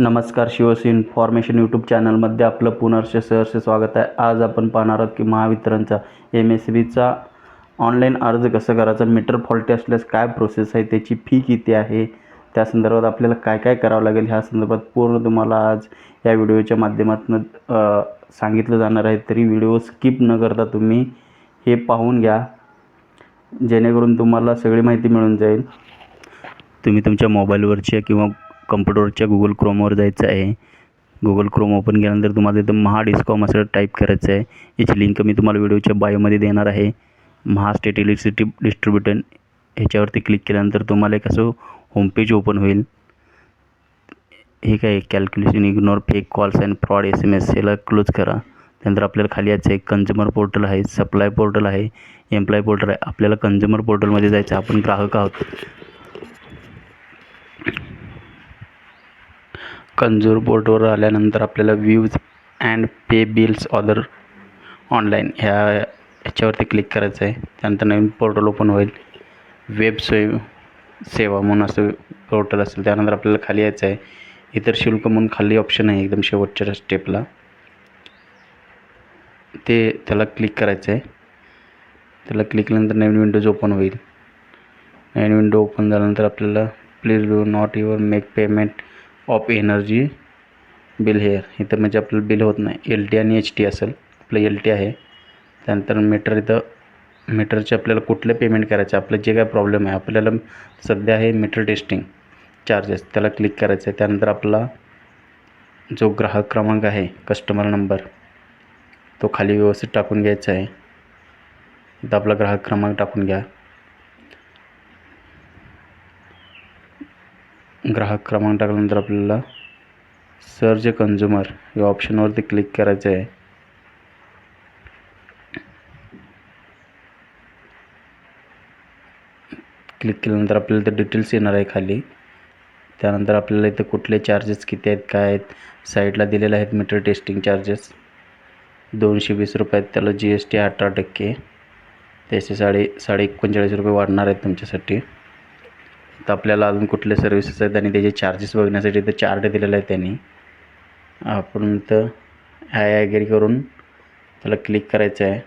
नमस्कार शिवस information YouTube चॅनलमध्ये आपलं पुनर्श सहर्ष स्वागत आहे. आज आपण पाहणार आहोत की महावितरणचा एम एस बीचा ऑनलाईन अर्ज कसं करायचा मीटर फॉल्टी असल्यास काय प्रोसेस आहे त्याची फी किती आहे त्या संदर्भात आपल्याला काय काय करावं लागेल ह्या संदर्भात पूर्ण तुम्हाला आज या व्हिडिओच्या माध्यमातून सांगितलं जाणार आहे. तरी व्हिडिओ स्किप न करता तुम्ही हे पाहून घ्या. जेणेकरून तुम्हाला सगळी माहिती मिळून जाईल. तुम्ही तुमच्या मोबाईलवरच्या किंवा कम्प्युटरच्या गुगल क्रोमवर जायचं आहे. गुगल क्रोम ओपन केल्यानंतर तुम्हाला इथं महा डिस्कॉम असं टाईप करायचं आहे. याची लिंक मी तुम्हाला व्हिडिओच्या बायोमध्ये देणार आहे. महा स्टेट इलेक्ट्रिसिटी डिस्ट्रीब्युटन ह्याच्यावरती क्लिक केल्यानंतर तुम्हाला एक असं होमपेज ओपन होईल. हे काय calculation ignore fake calls and fraud S M S याला क्लोज करा. त्यानंतर आपल्याला खाली यायचं आहे. कन्झ्युमर पोर्टल आहे. सप्लाय पोर्टल आहे. एम्प्लॉय पोर्टल आहे. आपल्याला कन्झ्युमर पोर्टलमध्ये जायचं आपण ग्राहक आहोत. कंजूर पोर्टवर आल्यानंतर आपल्याला views and pay bills other online ह्या ह्याच्यावरती क्लिक करायचं आहे. त्यानंतर नवीन पोर्टल ओपन होईल. वेब सोय सेवा म्हणून असं पोर्टल असेल त्यानंतर आपल्याला खाली यायचं आहे. इतर शुल्क म्हणून खाली ऑप्शन आहे एकदम शेवटच्या स्टेपला ते त्याला क्लिक करायचं आहे. त्याला क्लिक केल्यानंतर नवीन विंडोज ओपन होईल. नवीन विंडो ओपन झाल्यानंतर आपल्याला please do not your make payment of energy bill here. इथं म्हणजे आपलं बिल होत नाही. एल टी आणि एच टी असेल. आपलं एल टी आहे. त्यानंतर मीटर इथं मीटरचे आपल्याला कुठलं पेमेंट करायचं? आहे आपलं जे काय प्रॉब्लेम आहे आपल्याला सध्या आहे मीटर टेस्टिंग चार्जेस. त्याला क्लिक करायचं आहे. त्यानंतर आपला जो ग्राहक क्रमांक आहे कस्टमर नंबर तो खाली व्यवस्थित टाकून घ्यायचा आहे. इथं आपला ग्राहक क्रमांक टाकून घ्या. ग्राहक क्रमांक टाकल्यानंतर आपल्याला सर्च कन्झ्युमर या ऑप्शनवरती क्लिक करायचं आहे क्लिक केल्यानंतर आपल्याला इथं डिटेल्स येणार आहे खाली. त्यानंतर आपल्याला इथं कुठले चार्जेस किती आहेत काय आहेत साईडला दिलेले आहेत मीटर टेस्टिंग चार्जेस दोनशे वीस रुपये आहेत त्याला जी एस टी अठरा टक्के. त्याचे साडे साडे एकोणचाळीस रुपये वाढणार आहेत तुमच्यासाठी. तर आपल्याला अजून कुठले सर्व्हिसेस आहेत आणि त्याचे चार्जेस बघण्यासाठी तर चार्ट दिलेला आहे त्यांनी. आपण तर आय ॲग्री करून त्याला क्लिक करायचं आहे.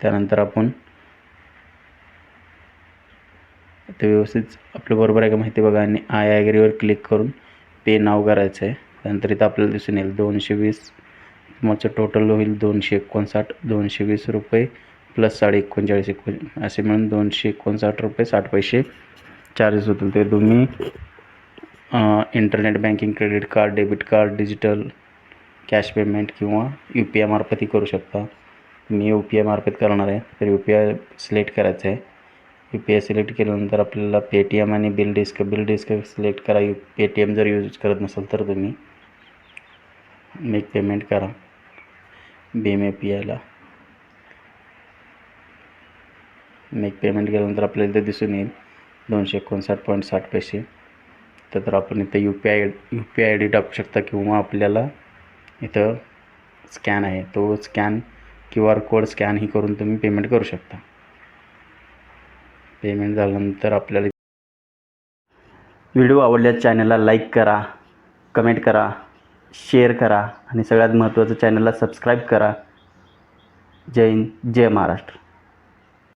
त्यानंतर आपण ते व्यवस्थित आपल्या बरोबर आहे का माहिती बघा आणि आय ॲग्रीवर क्लिक करून पे नाव करायचं आहे त्यानंतर इथं आपल्याला दिसून येईल दोनशे वीस तुमचं टोटल होईल दोनशे एकोणसाठ दोनशे वीस रुपये प्लस साडे एकोणचाळीस एकोण असे मिळून दोनशे एकोणसाठ रुपये साठ पैसे चार्जेस होतील ते तुम्ही internet banking credit card debit card digital cash payment किंवा यू पी आयमार्फतही करू शकता. मी यू पी आयमार्फत करणार आहे तर यू पी आय सिलेक्ट करायचं आहे. यू पी आय सिलेक्ट केल्यानंतर आपल्याला पेटीएम आणि bill desk bill desk select करा. यू पेटीएम जर यूज करत नसेल तर तुम्ही मेक पेमेंट करा. भीम ए पी आयला मेक पेमेंट केल्यानंतर आपल्याला ते दिसून येईल. दोनशे एकोणसाठ पॉईंट साठ पैसे. तर आपण इथं U P I U P I I D टाकू शकता किंवा आपल्याला इथं स्कॅन आहे. तो स्कॅन क्यू आर कोड स्कॅनही करून तुम्ही पेमेंट करू शकता. पेमेंट झाल्यानंतर आपल्याला व्हिडिओ आवडल्यास चॅनलला लाईक करा कमेंट करा शेअर करा आणि सगळ्यात महत्त्वाचं चॅनलला सबस्क्राईब करा. जय हिंद जय महाराष्ट्र.